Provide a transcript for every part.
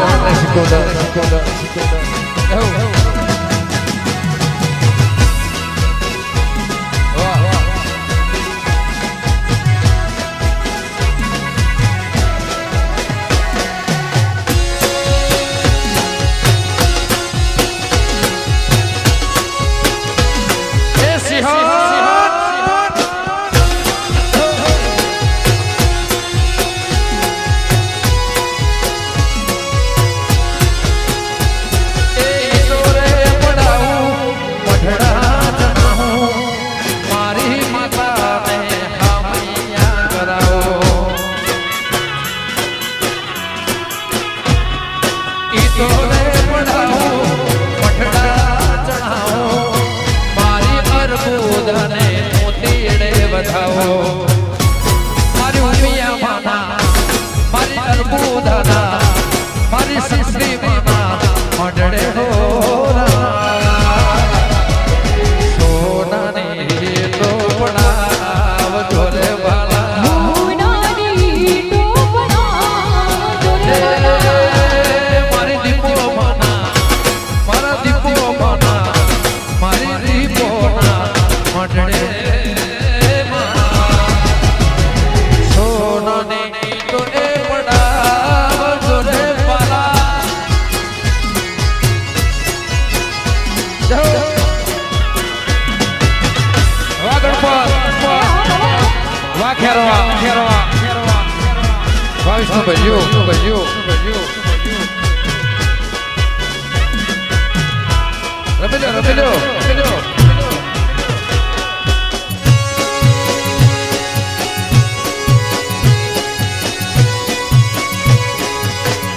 Oh, Mexico, Mexico, રમેલો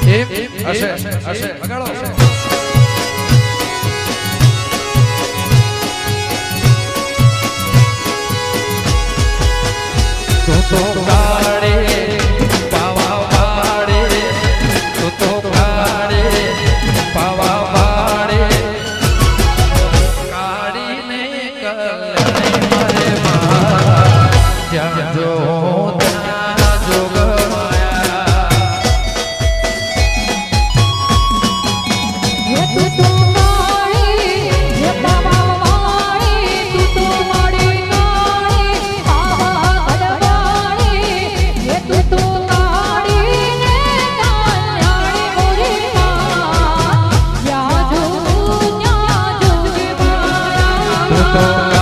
એમ હશે હશે. તું તો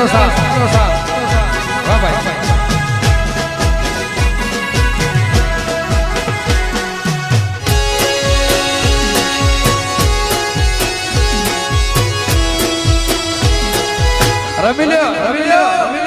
સારો સાથ સારો સાથ વાહ ભાઈ રમી લ્યો રમી લ્યો